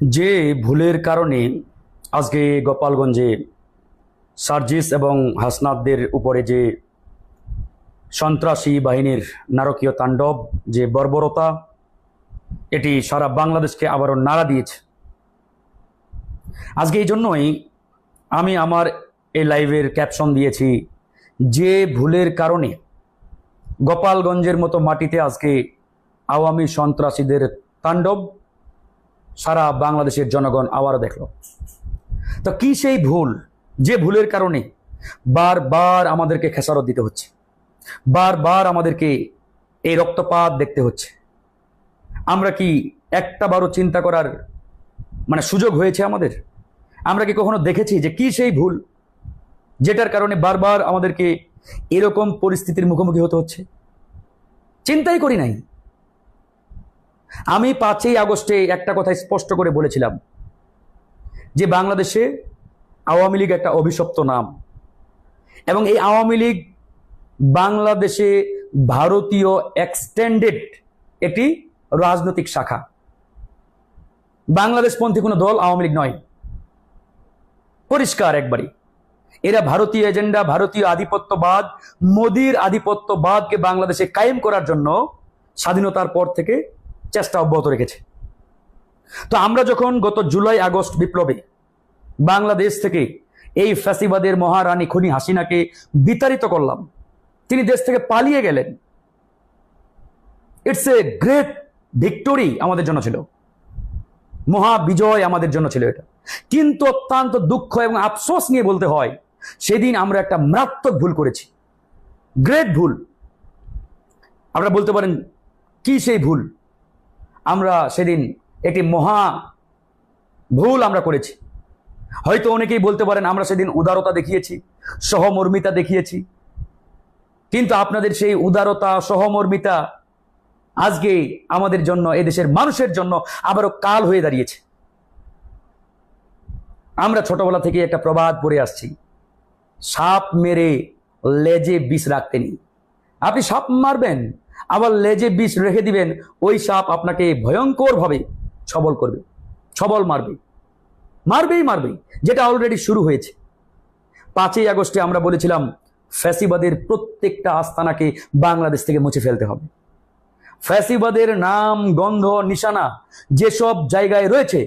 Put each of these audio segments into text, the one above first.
যে ভুলের কারণে আজকে গোপালগঞ্জে সার্জিস এবং হাসনাদদের উপরে যে সন্ত্রাসী বাহিনীর নারকীয় তাণ্ডব, যে বর্বরতা, এটি সারা বাংলাদেশকে আবারও নাড়া দিয়েছে। আজকে এই জন্যই আমি আমার এই লাইভের ক্যাপশন দিয়েছি, যে ভুলের কারণে গোপালগঞ্জের মতো মাটিতে আজকে আওয়ামী সন্ত্রাসীদের তাণ্ডব সারা বাংলাদেশের জনগণ আবারও দেখল। তো কি সেই ভুল? যে ভুলের কারণে বারবার আমাদেরকে খেসারত দিতে হচ্ছে। বারবার আমাদেরকে এই রক্তপাত দেখতে হচ্ছে। আমরা কি একটা বারও চিন্তা করার মানে সুযোগ হয়েছে আমাদের? আমরা কি কখনো দেখেছি যে কি সেই ভুল যেটার কারণে বারবার আমাদেরকে এরকম পরিস্থিতির মুখোমুখি হতে হচ্ছে? চিন্তাই করি নাই। আমি পাঁচই আগস্টে একটা কথা স্পষ্ট করে বলেছিলাম যে বাংলাদেশে আওয়ামী লীগ একটা অভিশপ্ত নাম। এবং এই আওয়ামী লীগ বাংলাদেশে ভারতীয় এক্সটেন্ডেড এটি রাজনৈতিক শাখা। বাংলাদেশপন্থী কোনো দল আওয়ামী লীগ নয়। পরিষ্কার একবারই। এরা ভারতীয় এজেন্ডা, ভারতীয় আধিপত্যবাদ, মোদির আধিপত্যবাদকে বাংলাদেশে কায়েম করার জন্য স্বাধীনতার পর থেকে চেষ্টা অব্যাহত রেখেছে। তো আমরা যখন গত জুলাই, আগস্ট বিপ্লবে বাংলাদেশ থেকে এই ফ্যাসিবাদের মহারানী খুনি হাসিনাকে বিতাড়িত করলাম, তিনি দেশ থেকে পালিয়ে গেলেন ইটস এ গ্রেট ভিক্টোরি আমাদের জন্য ছিল। মহা বিজয় আমাদের জন্য ছিল এটা। কিন্তু অত্যন্ত দুঃখ এবং আফসোস নিয়ে বলতে হয়, সেদিন আমরা একটা মারাত্মক ভুল করেছি। গ্রেট ভুল। আমরা বলতে পারেন, কি সেই ভুল? আমরা সেদিন একটি মহা ভুল আমরা করেছি। হয়তো অনেকেই বলতে পারেন, আমরা সেদিন উদারতা দেখিয়েছি, সহমর্মিতা দেখিয়েছি। কিন্তু আপনাদের সেই উদারতা, সহমর্মিতা আজকে আমাদের জন্য, এদেশের মানুষের জন্য আবারও কাল হয়ে দাঁড়িয়েছে। আমরা ছোটবেলা থেকে একটা প্রবাদ পড়ে আসছি, সাপ মেরে লেজে বিষ রাখতে আপনি সাপ মারবেন আবার লেজে বিষ রেখে দিবেন, ওই সাপ আপনাকে ভয়ঙ্করভাবে ছবল করবে, ছবল মারবে, মারবেই মারবেই, যেটা অলরেডি শুরু হয়েছে। পাঁচই আগস্টে আমরা বলেছিলাম, ফ্যাসিবাদের প্রত্যেকটা আস্তানাকে বাংলাদেশ থেকে মুছে ফেলতে হবে। ফ্যাসিবাদের নাম, গন্ধ, নিশানা যেসব জায়গায় রয়েছে,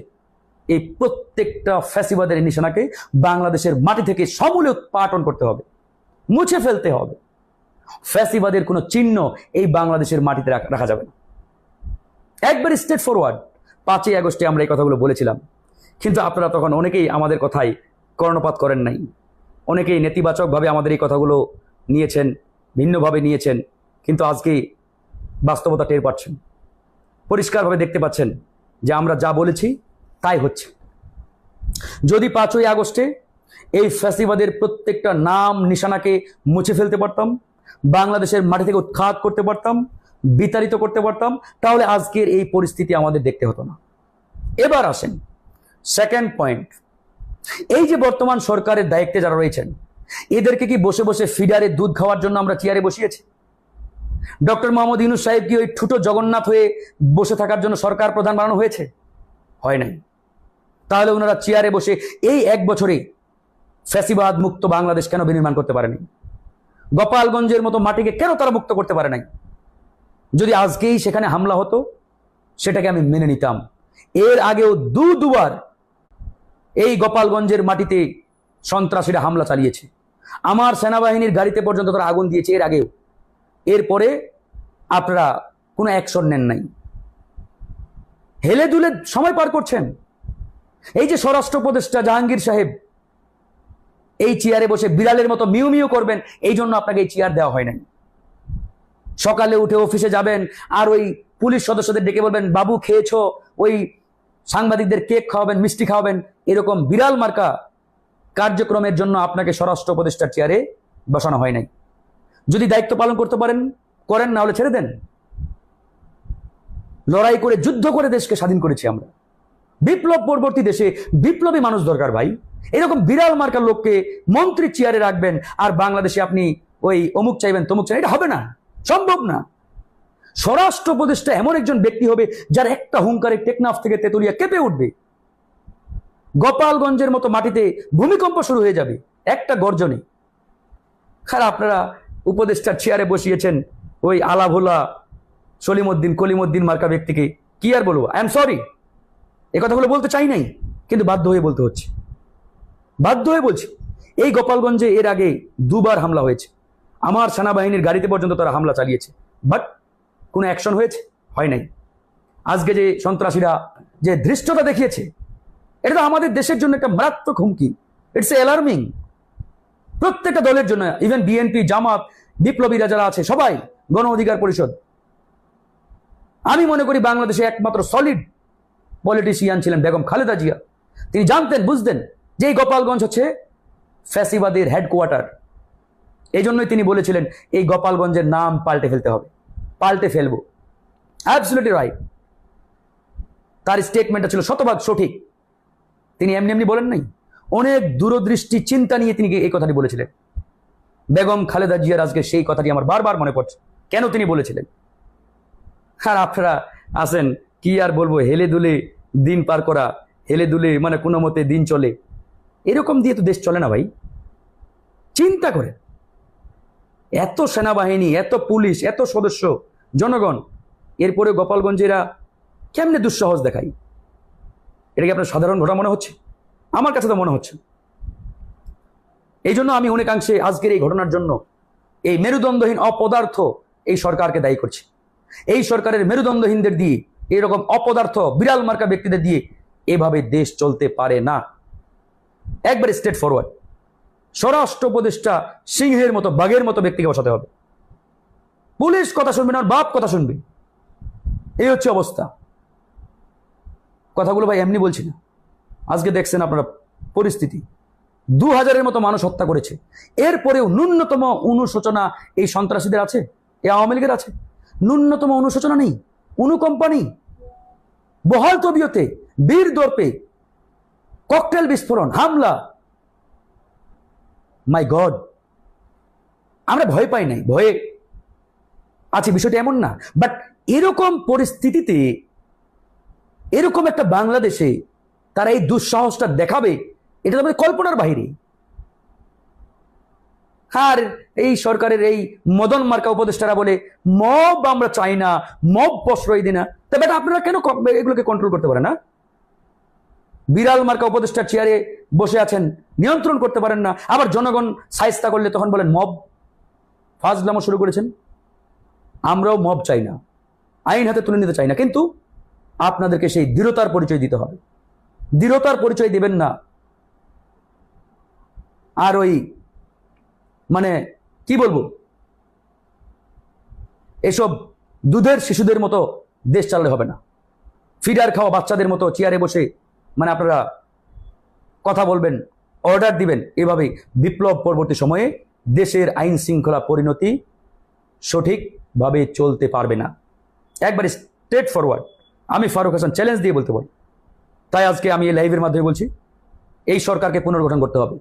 এই প্রত্যেকটা ফ্যাসিবাদের নিশানাকে বাংলাদেশের মাটি থেকে সমূলে উৎপাটন করতে হবে, মুছে ফেলতে হবে। ফ্যাসিবাদের কোনো চিহ্ন এই বাংলাদেশের মাটিতে রাখা যাবে না। একবার স্টেট ফরওয়ার্ড পাঁচই আগস্টে আমরা এই কথাগুলো বলেছিলাম। কিন্তু আপনারা তখন অনেকেই আমাদের কথাই কর্ণপাত করেন নাই। অনেকেই নেতিবাচকভাবে আমাদের এই কথাগুলো নিয়েছেন, ভিন্নভাবে নিয়েছেন, কিন্তু আজকে বাস্তবতা টের পাচ্ছেন। পরিষ্কারভাবে দেখতে পাচ্ছেন যে আমরা যা বলেছি তাই হচ্ছে। যদি পাঁচই আগস্টে এই ফ্যাসিবাদের প্রত্যেকটা নাম, নিশানাকে মুছে ফেলতে পারতাম বাংলাদেশের মাটি থেকে উৎখাত করতে পারতাম, বিতাড়িত করতে পারতাম, তাহলে আজকের এই পরিস্থিতি আমাদের দেখতে হতো না। এবার আসেন সেকেন্ড পয়েন্ট এই যে বর্তমান সরকারের দায়িত্বে যারা রয়েছেন, এদেরকে কি বসে বসে ফিডারে দুধ খাওয়ার জন্য আমরা চেয়ারে বসিয়েছি? ডক্টর মোহাম্মদ ইউনুস সাহেব কি ওই ঠুটো জগন্নাথ হয়ে বসে থাকার জন্য সরকার প্রধান বানানো হয়েছে? হয় নাই। তাহলে ওনারা চেয়ারে বসে এই এক বছরে ফ্যাসিবাদ মুক্ত বাংলাদেশ কেন বিনির্মাণ করতে পারেনি? গোপালগঞ্জের মতো মাটিকে কেন তারা মুক্ত করতে পারে নাই? যদি আজকেই সেখানে হামলা হতো, সেটাকে আমি মেনে নিতাম। এর আগেও দু দুবার এই গোপালগঞ্জের মাটিতে সন্ত্রাসীরা হামলা চালিয়েছে। আমার সেনাবাহিনীর গাড়িতে পর্যন্ত তারা আগুন দিয়েছে এর আগেও। এরপরে আপনারা কোনো অ্যাকশন নেন নাই। হেলে দুলে সময় পার করছেন। এই যে স্বরাষ্ট্র উপদেষ্টা জাহাঙ্গীর সাহেব এই চেয়ারে বসে বিড়ালের মতো মিউ মিউ করবেন, এই জন্য আপনাকে এই চেয়ার দেওয়া হয় নাই। সকালে উঠে অফিসে যাবেন, আর ওই পুলিশ সদস্যদের ডেকে বলবেন, বাবু, খেয়েছো? ওই সাংবাদিকদের কেক খাওয়াবেন, মিষ্টি খাওয়াবেন, এরকম বিড়াল মার্কা কার্যক্রমের জন্য আপনাকে স্বরাষ্ট্র উপদেষ্টার চেয়ারে বসানো হয় নাই। যদি দায়িত্ব পালন করতে পারেন, করেন, না হলে ছেড়ে দেন। লড়াই করে, যুদ্ধ করে দেশকে স্বাধীন করেছি আমরা। বিপ্লব পরবর্তী দেশে বিপ্লবী মানুষ দরকার ভাই। এরকম বিড়াল মার্কার লোককে মন্ত্রী চেয়ারে রাখবেন আর বাংলাদেশে আপনি ওই অমুক চাইবেন, তমুক চাইবেন, এটা হবে না, সম্ভব না। স্বরাষ্ট্র উপদেষ্টা এমন একজন ব্যক্তি হবে যার একটা হুঙ্কারে টেকনাফ থেকে তেতুলিয়া কেঁপে উঠবে। গোপালগঞ্জের মতো মাটিতে ভূমিকম্প শুরু হয়ে যাবে, একটা গর্জনে। খারাপ আপনারা উপদেষ্টার চেয়ারে বসিয়েছেন ওই আলাভোলা সলিমুদ্দিন, কলিমুদ্দিন মার্কা ব্যক্তিকে। কি আর বলব? আই এম সরি এ কথাগুলো বলতে চাই নাই, কিন্তু বাধ্য হয়ে বলতে হচ্ছে। বাধ্য হয়ে বলছি, এই গোপালগঞ্জে এর আগে দুবার হামলা হয়েছে। আমার সেনাবাহিনীর গাড়িতে পর্যন্ত তারা হামলা চালিয়েছে বাট কোনো অ্যাকশন হয়েছে? হয় নাই। আজকে যে সন্ত্রাসীরা যে ধৃষ্টতা দেখিয়েছে, এটা তো আমাদের দেশের জন্য একটা মারাত্মক হুমকি। ইটস অ্যালার্মিং প্রত্যেকটা দলের জন্য ইভেন বিএনপি জামাত, বিপ্লবীরা যারা আছে, সবাই গণ অধিকার পরিষদ। আমি মনে করি বাংলাদেশে একমাত্র সলিড পলিটিশিয়ান ছিলেন বেগম খালেদা জিয়া। তিনি জানতেন, বুঝতেন যে গোপালগঞ্জ হচ্ছে ফ্যাসিবাদের হেডকোয়ার্টার এই জন্যই তিনি বলেছিলেন, এই গোপালগঞ্জের নাম পাল্টে ফেলতে হবে। পাল্টে ফেলব। অ্যাবসুলেটলি রাইট তার স্টেটমেন্টটা ছিল শতভাগ সঠিক। তিনি এমনি এমনি বলেন নাই। অনেক দূরদৃষ্টি চিন্তা নিয়ে তিনি এই কথাটি বলেছিলেন। বেগম খালেদা জিয়ার আজকে সেই কথাটি আমার বারবার মনে পড়ছে। কেন তিনি বলেছিলেন? আর আপনারা আসেন কি আর বলব, হেলে দুলে দিন পার করা, হেলে দুলে মানে কোনো মতে দিন চলে। এরকম দিয়ে তো দেশ চলে না ভাই। চিন্তা করে। এত সেনাবাহিনী, এত পুলিশ, এত সদস্য, জনগণ এরপরে গোপালগঞ্জেরা কেমনে দুঃসাহস দেখাই এটা কি আপনার সাধারণ ঘটনা মনে হচ্ছে? আমার কাছে তো মনে হচ্ছে। এই জন্য আমি অনেকাংশে আজকের এই ঘটনার জন্য এই মেরুদণ্ডহীন অপদার্থ এই সরকারকে দায়ী করছি। এই সরকারের মেরুদণ্ডহীনদের দিয়ে এরকম অপদার্থ বিড়াল মার্কা ব্যক্তিদের দিয়ে এভাবে দেশ চলতে পারে না। একবার স্ট্রেট ফরওয়ার্ড স্বরাষ্ট্র উপদেষ্টা সিংহের মতো, বাঘের মতো ব্যক্তিকে বসাতে হবে। পুলিশ কথা শুনবে না বাপ কথা শুনবে। এই হচ্ছে অবস্থা। কথাগুলো ভাই এমনি বলছি না। আজকে দেখছেন আপনারা পরিস্থিতি। দু হাজারের মতো মানুষ হত্যা করেছে। এরপরেও ন্যূনতম অনুশোচনা এই সন্ত্রাসীদের আছে? এ আওয়ামী লীগের আছে? ন্যূনতম অনুশোচনা নেই? অনুকম্পা নেই? বহাল তবিয়তে, বীর দর্পে ককটেল বিস্ফোরণ, হামলা। মাই গড আমরা ভয় পাই নাই, ভয়ে আছে, বিষয়টা এমন না। বাট এরকম পরিস্থিতিতে, এরকম একটা বাংলাদেশে তারা এই দুঃসাহসটা দেখাবে, এটা তো কল্পনার বাইরে আর এই সরকারের এই মদন মার্কা উপদেষ্টারা বলে, মব আমরা চাই না, মব প্রশ্রয় দিই না। তবে এটা আপনারা কেন এগুলোকে কন্ট্রোল করতে পারে না? বিড়াল মার্কা উপদেষ্টার চেয়ারে বসে আছেন। নিয়ন্ত্রণ করতে পারেন না। আবার জনগণ সাইস্তা করলে তখন বলেন, মব। ফাজলামো শুরু করেছেন। আমরাও মব চাই না। আইন হাতে তুলে নিতে চাই না। কিন্তু আপনাদেরকে সেই দৃঢ়তার পরিচয় দিতে হবে। দৃঢ়তার পরিচয় দিবেন না। আর ওই মানে কি বলব? এসব দুধের শিশুদের মতো দেশ চালালে হবে না। ফিডার খাওয়া বাচ্চাদের মতো চেয়ারে বসে মানে আপনারা কথা বলবেন অর্ডার দিবেন, এভাবেই বিপ্লব পরবর্তী সময়ে দেশের আইন শৃঙ্খলা পরিণতি সঠিকভাবে চলতে পারবে না। একবার স্ট্রেট ফরওয়ার্ড আমি ফারুক হাসান চ্যালেঞ্জ দিয়ে বলতে পারি। তাই আজকে আমি এই লাইভের মাধ্যমে বলছি, এই সরকারকে পুনর্গঠন করতে হবে।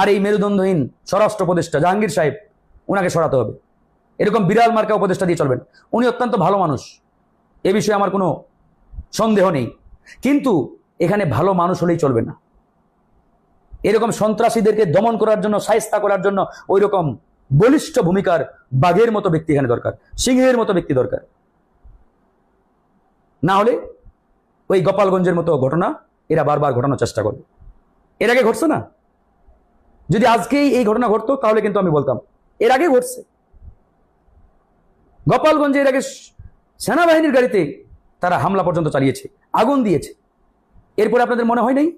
আর এই মেরুদণ্ডহীন স্বরাষ্ট্র উপদেষ্টা জাহাঙ্গীর সাহেব ওনাকে সরাতে হবে। এরকম বিড়াল মার্কা উপদেষ্টা দিয়ে চলবেন। উনি অত্যন্ত ভালো মানুষ। এ বিষয়ে আমার কোনো সন্দেহ নেই। কিন্তু এখানে ভালো মানুষ হলেই চলবে না। এরকম সন্ত্রাসীদেরকে দমন করার জন্য, সায়স্তা করার জন্য ওই রকম বলিষ্ঠ ভূমিকার বাঘের মতো ব্যক্তি এখানে দরকার, সিংহের মতো ব্যক্তি দরকার। না হলে ওই গোপালগঞ্জের মতো ঘটনা এরা বারবার ঘটানোর চেষ্টা করবে। এর আগে ঘটছে না? যদি আজকেই এই ঘটনা ঘটতো, তাহলে কিন্তু আমি বলতাম, এর আগে ঘটছে। গোপালগঞ্জে এর আগে সেনাবাহিনীর গাড়িতে তারা হামলা পর্যন্ত চালিয়েছে, আগুন দিয়েছে। এরপরে আপনাদের মনে হয় নাই?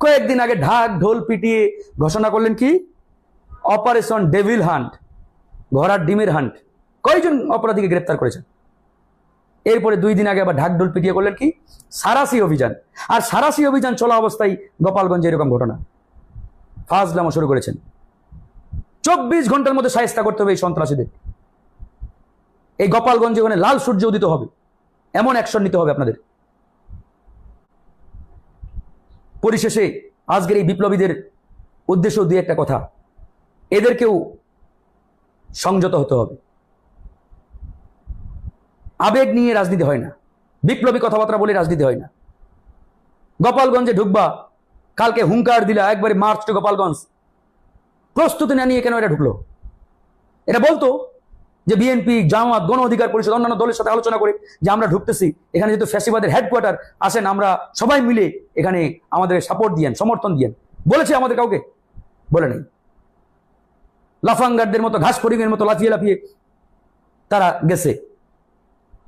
কয়েকদিন আগে ঢাক, ঢোল পিটিয়ে ঘোষণা করলেন কি? অপারেশন ডেভিল হান্ট, ঘোড়ার ডিমের হান্ট। কয়জন অপরাধীকে গ্রেপ্তার করেছেন? এরপরে দুই দিন আগে আবার ঢাক, ঢোল পিটিয়ে করলেন কি? সারাসি অভিযান। আর সারাসি অভিযান চলা অবস্থায় গোপালগঞ্জে এরকম ঘটনা। ফাজলামো শুরু করেছেন। চব্বিশ ঘণ্টার মধ্যে সাহেস্তা করতে হবে এই সন্ত্রাসীদের। এই গোপালগঞ্জে ওখানে লাল সূর্য উদিত হবে। এমন অ্যাকশন নিতে হবে আপনাদের। পরিশেষে আজকের এই বিপ্লবীদের উদ্দেশ্য দিয়ে একটা কথা। এদেরকেও সংযত হতে হবে। আবেগ নিয়ে রাজনীতি হয় না। বিপ্লবী কথাবার্তা বলে রাজনীতি হয় না। গোপালগঞ্জে ঢুকবা, কালকে হুঙ্কার দিলা, একবারে মার্চ টু গোপালগঞ্জ। প্রস্তুতি না নিয়ে কেন এটা ঢুকলো? এটা বলতো যে বিএনপি জামাত, গণ অধিকার পরিষদ, অন্যান্য দলের সাথে আলোচনা করে যে আমরা ঢুকতেছি, এখানে যেহেতু ফ্যাসিবাদের হেডকোয়ার্টার আসেন আমরা সবাই মিলে এখানে আমাদের সাপোর্ট দিয়েন, সমর্থন দিয়েন। বলেছে আমাদের কাউকে? বলে নেই। লাফাঙ্গারদের মতো ঘাস ফরিংয়ের মতো লাফিয়ে লাফিয়ে তারা গেছে।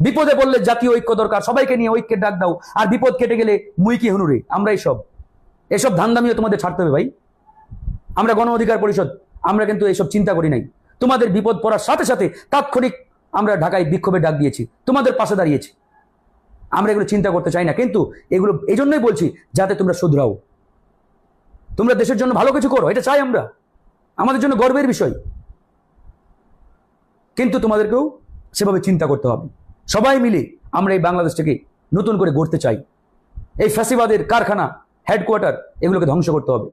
বিপদে বললে জাতীয় ঐক্য দরকার, সবাইকে নিয়ে ঐক্যের ডাক দাও, আর বিপদ কেটে গেলে মুই কি হুনুরে? আমরা এইসব এসব ধান্দামিও তোমাদের ছাড়তে হবে ভাই। আমরা গণ অধিকার পরিষদ, আমরা কিন্তু এইসব চিন্তা করি নাই। তোমাদের বিপদ পড়ার সাথে সাথে তাৎক্ষণিক আমরা ঢাকায় বিক্ষোভে ডাক দিয়েছি। তোমাদের পাশে দাঁড়িয়েছি। আমরা এগুলো চিন্তা করতে চাই না, কিন্তু এগুলো এই জন্যই বলছি যাতে তোমরা শুধরাও। তোমরা দেশের জন্য ভালো কিছু করো, এটা চাই আমরা। আমাদের জন্য গর্বের বিষয়। কিন্তু তোমাদেরকেও সেভাবে চিন্তা করতে হবে। সবাই মিলে আমরা এই বাংলাদেশটাকে নতুন করে গড়তে চাই। এই ফ্যাসিবাদের কারখানা হেডকোয়ার্টার এগুলোকে ধ্বংস করতে হবে।